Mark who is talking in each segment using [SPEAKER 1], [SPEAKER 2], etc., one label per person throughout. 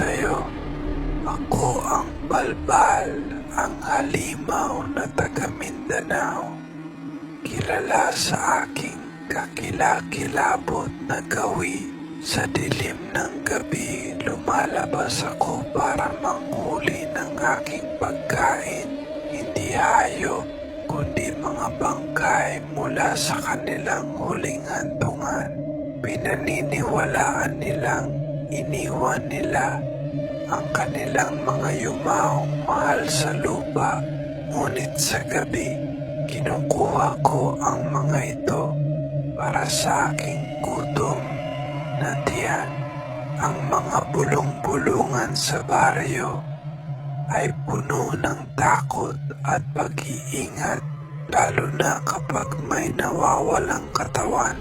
[SPEAKER 1] sa'yo. Ako ang balbal, ang halimaw na taga Mindanao. Kilala sa aking kakilakilabot na gawi. Sa dilim ng gabi, lumalabas ako para manghuli ng aking pagkain. Hindi hayop, kundi mga bangkay mula sa kanilang huling hantungan. Pinaniniwalaan nilang iniwan nila ang kanilang mga yumaong mahal sa lupa. Ngunit sa gabi, kinukuha ko ang mga ito para sa aking gutom na tiyan. Ang mga bulong-bulungan sa baryo ay puno ng takot at pag-iingat lalo na kapag may nawawalang katawan.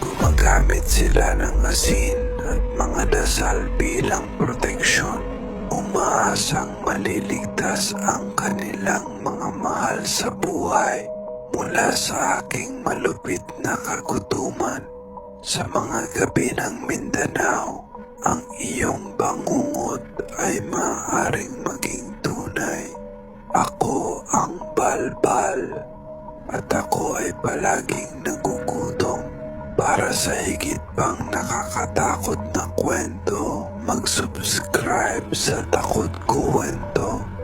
[SPEAKER 1] Gumagamit sila ng asin at mga dasal bilang proteksyon. Umaasang maliligtas ang kanilang mga mahal sa buhay mula sa aking malupit na kagutuman. Sa mga gabi ng Mindanao, ang iyong bangungot ay maaaring maging tunay. Ako ang balbal at ako ay palaging nagugutom. Para sa higit pang nakakatakot na kwento, mag-subscribe sa Takot Kuwento